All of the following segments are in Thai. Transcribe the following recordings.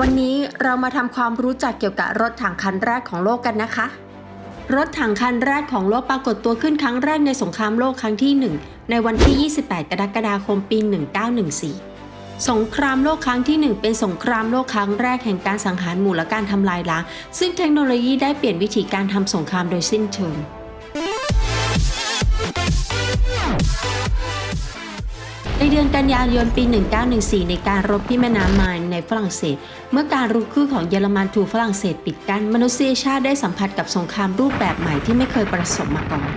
วันนี้เรามาทำความรู้จักเกี่ยวกับรถถังคันแรกของโลกกันนะคะ รถถังคันแรกของโลกปรากฏตัวขึ้นครั้งแรกในสงครามโลกครั้งที่ 1 ในวันที่ 28 กรกฎาคมปี 1914 สงครามโลกครั้งที่ 1 เป็นสงครามโลกครั้งแรกแห่งการสังหารหมู่และการทำลายล้างซึ่งเทคโนโลยีได้เปลี่ยนวิธีการทำสงครามโดยสิ้นเชิง ในเดือนกันยายนปี 1914 ในการรบที่แม่น้ำไมน์ในฝรั่งเศส เมื่อการรุกคืบของเยอรมันถูกฝรั่งเศสปิดกั้นมนุษยชาติได้สัมผัสกับสงครามรูปแบบใหม่ที่ไม่เคยประสบมาก่อน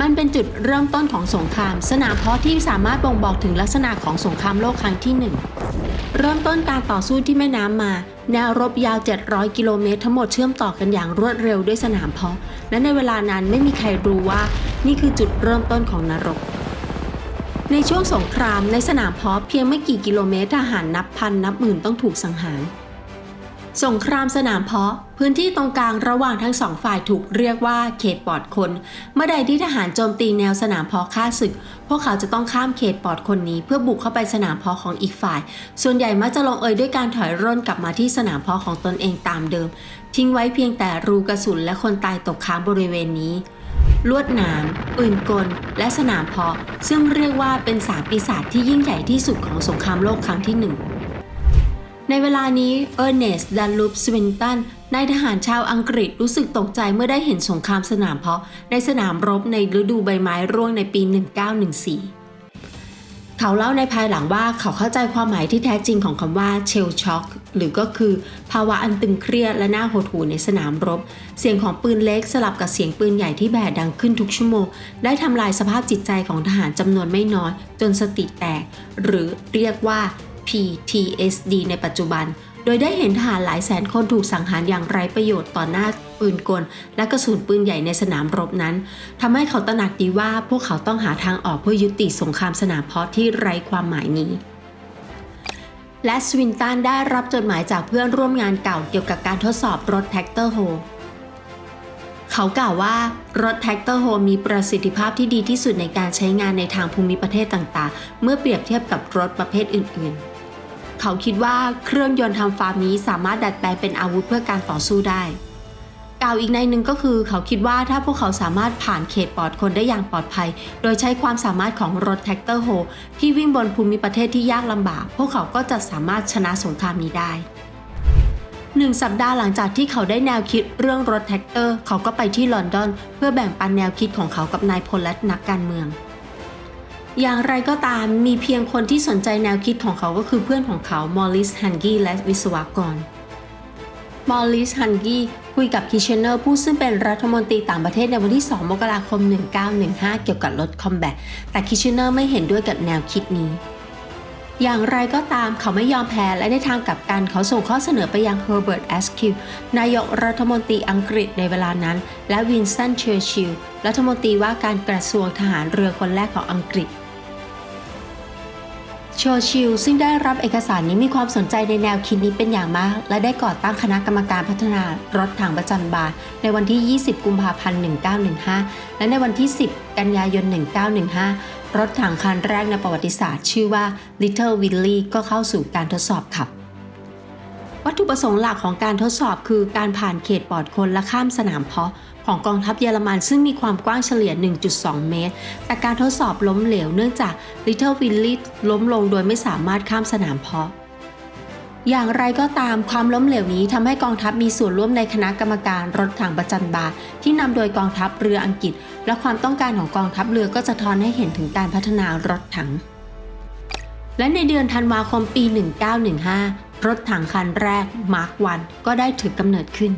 มันเป็นจุดเริ่มต้นของสงคราม สนามเพาะที่สามารถบ่งบอกถึงลักษณะของสงครามโลกครั้งที่หนึ่งเริ่มต้นการต่อสู้ที่แม่น้ำมา แนวรบยาว 700 กิโลเมตรทั้งหมดเชื่อมต่อกันอย่างรวดเร็วด้วยสนามเพาะ และในเวลานั้นไม่มีใครรู้ว่า นี่คือจุดเริ่มต้นของนรก ในช่วงสงครามในสนามเพาะเพียงไม่กี่กิโลเมตรทหารนับพันนับหมื่นต้องถูกสังหาร สงครามสนามเพาะพื้นที่ตรงกลางระหว่างทั้งสองฝ่ายถูกเรียกว่าเขตปลอดคน เมื่อใดที่ทหารโจมตีแนวสนามเพาะฆ่าศึก พวกเขาจะต้องข้ามเขตปลอดคนนี้ เพื่อบุกเข้าไปสนามเพาะของอีกฝ่าย ส่วนใหญ่มักจะลงเอยด้วยการถอยร่นกลับมาที่สนามเพาะของตนเองตามเดิม ทิ้งไว้เพียงแต่รูกระสุนและคนตายตกค้างบริเวณนี้ ลวดหนามปืนกล และสนามเพาะ ซึ่งเรียกว่าเป็นสามปีศาจที่ยิ่งใหญ่ที่สุดของสงครามโลกครั้งที่หนึ่งในเวลานี้เออร์เนสต์ดันลูปสวินตันนายทหารชาวอังกฤษรู้สึกตกใจเมื่อได้เห็นสงครามสนามเพาะในสนามรบในฤดูใบไม้ร่วงในปี 1914 เขาเล่าในภายหลังว่าเขาเข้าใจความหมายที่แท้จริงของคำว่าเชลช็อกหรือก็คือภาวะอันตึงเครียดและน่าหดหู่ในสนามรบ เสียงของปืนเล็กสลับกับเสียงปืนใหญ่ที่แบดดังขึ้นทุกชั่วโมง ได้ทำลายสภาพจิตใจของทหารจำนวนไม่น้อย จนสติแตก หรือเรียกว่า PTSD ในปัจจุบัน ยได้เห็นทหารหลายแสนคนถูกสังหารอย่างไร้ประโยชน์ต่อหน้าปืนกล และกระสุนปืนใหญ่ในสนามรบนั้นทำให้เขาตระหนักดีว่าพวกเขาต้องหาทางออกเพื่อยุติสงครามสนามเพาะที่ไร้ความหมายนี้และสวินตันได้รับจดหมายจากเพื่อนร่วมงานเก่าเกี่ยวกับการทดสอบรถแท็กเตอร์โฮ เขากล่าวว่ารถแท็กเตอร์โฮมีประสิทธิภาพที่ดีที่สุดในการใช้งานในทางภูมิประเทศต่างๆ เมื่อเปรียบเทียบกับรถประเภทอื่นๆ เขาคิดว่าเครื่องยนต์ทำฟาร์มนี้สามารถดัดแปลงเป็นอาวุธเพื่อการต่อสู้ได้กล่าวอีกในหนึ่งก็คือเขาคิดว่าถ้าพวกเขาสามารถผ่านเขตปลอดคนได้อย่างปลอดภัย โดยใช้ความสามารถของรถแท็กเตอร์โฮที่วิ่งบนภูมิประเทศที่ยากลำบาก พวกเขาก็จะสามารถชนะสงครามนี้ได้หนึ่งสัปดาห์หลังจากที่เขาได้แนวคิดเรื่องรถแท็กเตอร์ เขาก็ไปที่ลอนดอน เพื่อแบ่งปันแนวคิดของเขากับนายพลและนักการเมือง อย่างไรก็ตามมีเพียงคนที่สนใจแนวคิดของเขาก็คือเพื่อนของเขามอริสฮันกี้และวิศวกรมอริสฮันกี้คุยกับคิชเนอร์ผู้ซึ่งเป็นรัฐมนตรีต่างประเทศในวันที่ 2 มกราคม 1915 เกี่ยวกับรถคอมแบทแต่คิชเนอร์ไม่เห็นด้วยกับแนวคิดนี้ อย่างไรก็ตามเขาไม่ยอมแพ้และในทางกลับกันเขาส่งข้อเสนอไปยังเฮอร์เบิร์ตแอสคิวนายกรัฐมนตรีอังกฤษในเวลานั้น และวินสตันเชอร์ชิลล์รัฐมนตรีว่าการกระทรวงทหารเรือคนแรกของอังกฤษ ชอชิลซึ่งได้รับเอกสารนี้มีความสนใจในแนวคิดนี้เป็นอย่างมาก และได้ก่อตั้งคณะกรรมการพัฒนารถถังประจันบานในวันที่ 20 กุมภาพันธ์ 1915 และในวันที่ 10 กันยายน 1915 รถถังคันแรกในประวัติศาสตร์ ชื่อว่า Little Willie ก็เข้าสู่การทดสอบขับ วัตถุประสงค์หลักของการทดสอบคือการผ่านเขตปลอดคนและข้ามสนามเพาะ ของกองทัพเยอรมันซึ่งมีความกว้างเฉลี่ย 1.2 เมตร แต่การทดสอบล้มเหลวเนื่องจาก Little Willie ล้มลงโดยไม่สามารถข้ามสนามเพาะ อย่างไรก็ตามความล้มเหลวนี้ทำให้กองทัพมีส่วนร่วมในคณะกรรมการรถถังประจันบาร์ที่นำโดยกองทัพเรืออังกฤษ และความต้องการของกองทัพเรือก็จะทอนให้เห็นถึงการพัฒนารถถัง และในเดือนธันวาคมปี 1915 รถถังคันแรก Mark 1ก็ได้ถือกำเนิดขึ้น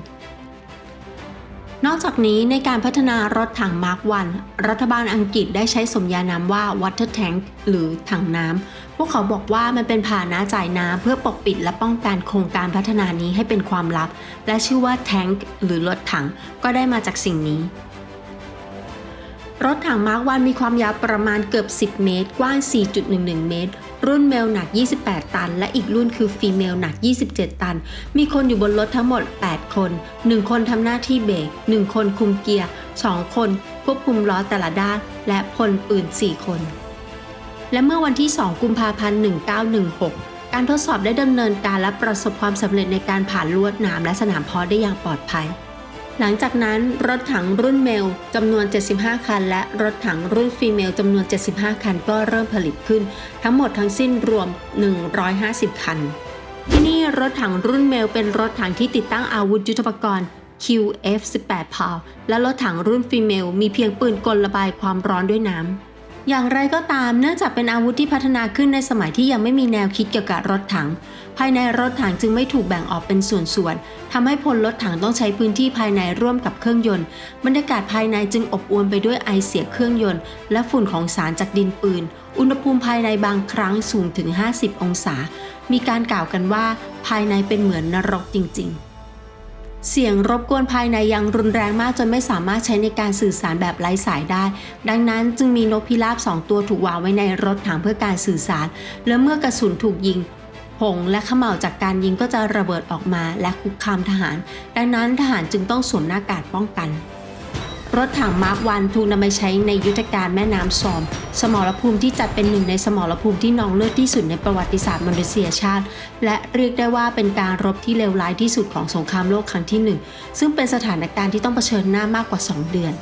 นอกจากนี้ในการพัฒนารถถัง Mark 1รัฐบาลอังกฤษได้ใช้สมญานามว่า Water Tank หรือถังน้ำ พวกเขาบอกว่ามันเป็นพาหนะจ่ายน้ำเพื่อปกปิดและป้องกันโครงการพัฒนานี้ให้เป็นความลับ และชื่อว่า Tank หรือรถถังก็ได้มาจากสิ่งนี้รถถังมาร์กวันมีความยาวประมาณเกือบ 10 เมตร กว้าง 4.11 เมตร รุ่นเมลหนัก 28 ตัน และอีกรุ่นคือฟีเมลหนัก 27 ตัน มีคนอยู่บนรถทั้งหมด 8 คน 1 คนทำหน้าที่เบรก 1 คนคุมเกียร์ 2 คนควบคุมล้อแต่ละด้าน และพลปืน 4 คน และเมื่อวันที่ 2 กุมภาพันธ์ 1916การทดสอบได้ดำเนินการและประสบความสำเร็จในการผ่านลวดหนามและสนามเพาะได้อย่างปลอดภัย หลังจากนั้นรถถังรุ่นเมลจำนวน 75 คัน และรถถังรุ่นฟีเมลจำนวน 75 คันก็เริ่มผลิตขึ้น ทั้งหมดทั้งสิ้นรวม 150 คัน ที่นี่รถถังรุ่นเมลเป็นรถถังที่ติดตั้งอาวุธยุทโธปกรณ์ QF18 พาวและรถถังรุ่นฟีเมลมีเพียงปืนกลระบายความร้อนด้วยน้ำ อย่างไรก็ตามเนื่องจากเป็นอาวุธที่พัฒนาขึ้นในสมัยที่ยังไม่มีแนวคิดเกี่ยวกับรถถัง ภายในรถถังจึงไม่ถูกแบ่งออกเป็นส่วนๆทำให้พลรถถังต้องใช้พื้นที่ภายในร่วมกับเครื่องยนต์ บรรยากาศภายในจึงอบอวลไปด้วยไอเสียเครื่องยนต์ และฝุ่นของสารจากดินปืน อุณหภูมิภายในบางครั้งสูงถึง 50 องศา มีการกล่าวกันว่า ภายในเป็นเหมือนนรกจริง ๆ เสียงรบกวนภายในยังรุนแรงมากจนไม่สามารถใช้ในการสื่อสารแบบไร้สายได้ ดังนั้นจึงมีนกพิราบสองตัวถูกวางไว้ในรถถังเพื่อการสื่อสาร และเมื่อกระสุนถูกยิงผงและขม่าวจากการยิงก็จะระเบิดออกมาและคุกคามทหาร ดังนั้นทหารจึงต้องสวมหน้ากากป้องกัน รถถังมาร์ควันถูกนำไปใช้ในยุทธการแม่น้ำซอม สมรภูมิที่จัดเป็นหนึ่งในสมรภูมิที่นองเลือดที่สุดในประวัติศาสตร์มนุษยชาติ และเรียกได้ว่าเป็นการรบที่เลวร้ายที่สุดของสงครามโลกครั้งที่หนึ่งซึ่งเป็นสถานการณ์ที่ต้องเผชิญหน้ามากกว่า 2 เดือน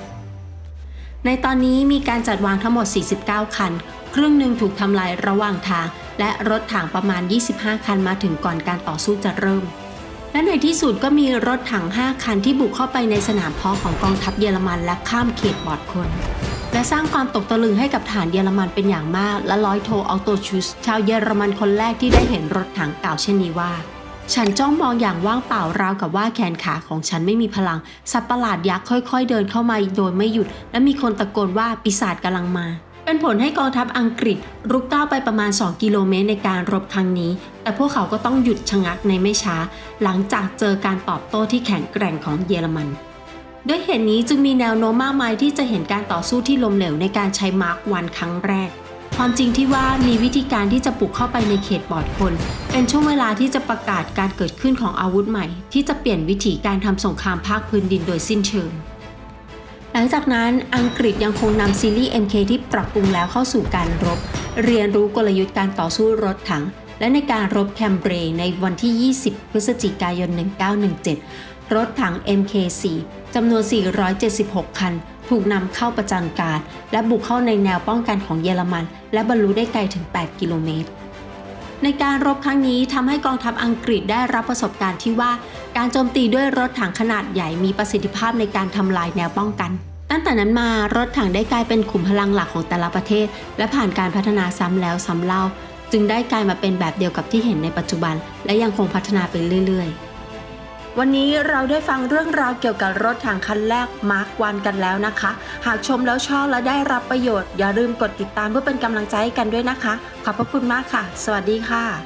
ในตอนนี้มีการจัดวางทั้งหมด 49 คัน ครึ่งหนึ่งถูกทำลายระหว่างทาง และรถถังประมาณ 25 คันมาถึงก่อนการต่อสู้จะเริ่ม และในที่สุดก็มีรถถัง 5 คันที่บุกเข้าไปในสนามเพาะของกองทัพเยอรมันและข้ามเขตบอดคน และสร้างความตกตะลึงให้กับฐานเยอรมันเป็นอย่างมาก และร้อยโทออโตชุส ชาวเยอรมันคนแรกที่ได้เห็นรถถังกล่าวเช่นนี้ว่า ฉันจ้องมองอย่างว่างเปล่าราวกับว่าแขนขาของฉันไม่มีพลัง สัตว์ประหลาดยักษ์ค่อย ๆ เดินเข้ามาโดยไม่หยุด และมีคนตะโกนว่าปีศาจกำลังมา เป็นผลให้กองทัพอังกฤษรุกก้าวไปประมาณ 2 กิโลเมตรในการรบครั้งนี้ แต่พวกเขาก็ต้องหยุดชะงักในไม่ช้า หลังจากเจอการตอบโต้ที่แข็งแกร่งของเยอรมันด้วยเหตุนี้จึงมีแนวโน้มมากมายที่จะเห็นการต่อสู้ที่ล้มเหลวในการใช้มาร์ควันครั้งแรก ความจริงที่ว่ามีวิธีการที่จะปลุกเข้าไปในเขตปลอดคน เป็นช่วงเวลาที่จะประกาศการเกิดขึ้นของอาวุธใหม่ ที่จะเปลี่ยนวิถีการทำสงครามภาคพื้นดินโดยสิ้นเชิง หลังจากนั้นอังกฤษยังคงนำซีรีส์ MK ที่ปรับปรุงแล้วเข้าสู่การรบ เรียนรู้กลยุทธ์การต่อสู้รถถัง และในการรบแคมเบรในวันที่ 20 พฤศจิกายน 1917 รถถัง MK4 จำนวน 476 คัน ถูกนำเข้าประจันการ และบุกเข้าในแนวป้องกันของเยอรมัน และบรรลุได้ไกลถึง 8 กิโลเมตรในการรบครั้งนี้ทำให้กองทัพอังกฤษได้รับประสบการณ์ที่ว่า การโจมตีด้วยรถถังขนาดใหญ่มีประสิทธิภาพในการทำลายแนวป้องกัน ตั้งแต่นั้นมารถถังได้กลายเป็นขุมพลังหลักของแต่ละประเทศ และผ่านการพัฒนาซ้ำแล้วซ้ำเล่า จึงได้กลายมาเป็นแบบเดียวกับที่เห็นในปัจจุบัน และยังคงพัฒนาไปเรื่อย ๆวันนี้เราได้ฟังเรื่องราวเกี่ยวกับรถถังคันแรกมาร์ควันกันแล้วนะคะ หากชมแล้วชอบและได้รับประโยชน์ อย่าลืมกดติดตามเพื่อเป็นกำลังใจให้กันด้วยนะคะ ขอบพระคุณมากค่ะ สวัสดีค่ะ